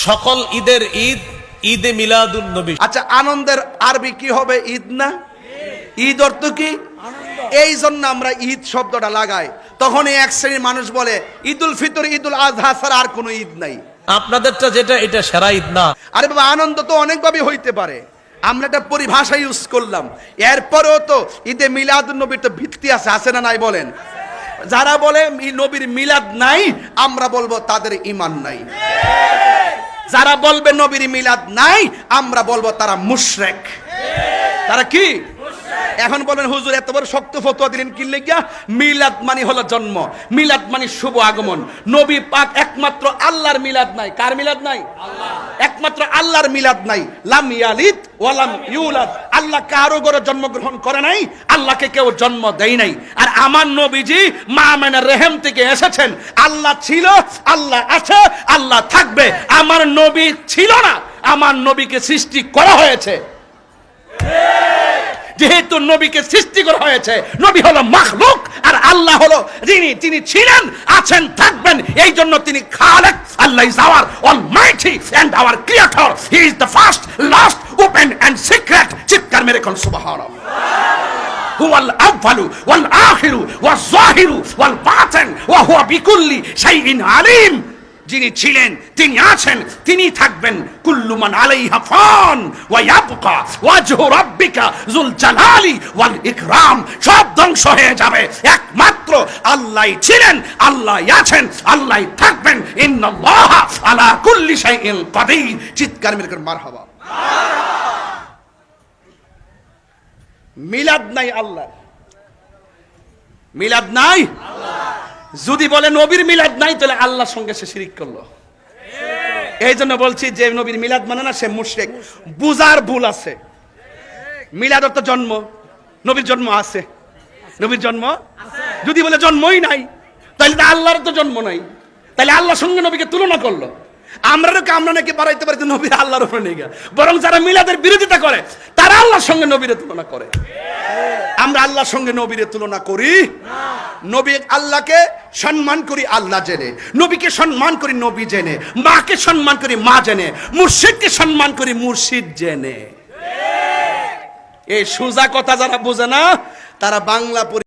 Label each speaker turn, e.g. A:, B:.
A: সকল ঈদের ঈদ ঈদে মিলাদুন নবী।
B: আচ্ছা আনন্দের আরবি কি হবে ঈদ না? ঈদ অর্থ কি? এই জন্য আমরা ঈদ শব্দটা লাগাই। তখন এক শ্রেণির মানুষ বলে ঈদুল ফিতর ঈদুল আজহা ছাড়া আর কোনো ঈদ নাই।
A: আপনাদেরটা যেটা এটা সেরা ঈদ না।
B: আরে বাবা আনন্দ তো অনেকভাবে হইতে পারে। আমরা একটা পরিভাষা ইউজ করলাম। এরপরেও তো ঈদে মিলাদ নবীর তো ভিত্তি আছে আছে না নাই বলেন? যারা বলে নবীর মিলাদ নাই আমরা বলব তাদের ইমান নাই। যারা বলবে নবীর মিলাদ নাই, আমরা বলব তারা মুশরেক। তারা কি? এখন বলেন, হুজুর, এত বড় শক্ত ফতোয়া দিলেন কি লেগিয়া? মিলাদ মানে হলো জন্ম, মিলাদ মানে শুভ আগমন। নবী পাক একমাত্র আল্লাহর মিলাদ নাই। কার মিলাদ নাই? একমাত্র আল্লাহর মিলাদ নাই। লাম ইয়ালিদ ওয়ালাম ইউলাদ। আল্লাহ কারও ঘরে জন্মগ্রহণ করে নাই, আল্লাহকে কেউ জন্ম দেয় নাই। আর আমার নবীজি মা মেনা রেহেম থেকে এসেছেন, আল্লাহ ছিল, আল্লাহ আছে, আল্লাহ থাকবে। আমার নবী ছিল না, আমার নবীকে সৃষ্টি করা হয়েছে। যেহেতু নবীকে সৃষ্টি করা হয়েছে, নবী হলো মাখলুক, আর আল্লাহ হলো যিনি তিনি ছিলেন, আছেন, থাকবেন এই জন্য তিনি Khalek Allah is our almighty and our creator. He is the first, last, open and secret. এখন সুবহানাল্লাহ। যিনি ছিলেন, তিনি আছেন, তিনি থাকবেন। কুল্লুমান আলাই হাফান ওয়া ইয়াবকা যুল জালালি ওয়াল ইকরাম। সব ধ্বংস হয়ে যাবে। একমাত্র আল্লাহই ছিলেন আল্লাহই আছেন আল্লাহই থাকবেন। ইন্নাল্লাহা আলা কুল্লি শাইইন কাদির। চিৎকার মেরে মারহাবা মারহাবা। মিলাদ নাই আল্লাহ। মিলাদ নাই? যদি বলে নবীর মিলাদ নাই, তাহলে আল্লাহর সঙ্গে সে শিরিক করল। এই জন্য বলছি, যে নবীর মিলাদ মানে না, সে মুশরিক। বুজার ভুল আছে। মিলাদ অর্থ জন্ম। নবীর জন্ম আছে। নবীর জন্ম যদি বলে জন্মই নাই, তাহলে তো আল্লাহর তো জন্ম নাই। তাহলে আল্লাহর সঙ্গে নবীকে তুলনা করল। আমরা আমরা নাকি বাড়াইতে পারি নবীর আল্লাহর উপরে নিয়ে বরং যারা মিলাদের বিরোধিতা করে তারা আল্লাহর সঙ্গে নবীরে তুলনা করে। আমরা আল্লাহর সঙ্গে নবীরে তুলনা করি। নবী আল্লাহকে সম্মান করি, আল্লাহ জেনে। নবীকে সম্মান করি, নবী জেনে। মাকে সম্মান করি, মা জেনে। মুর্শিদকে সম্মান করি, মুর্শিদ জেনে। এই সোজা কথা যারা বোঝে না, তারা বাংলা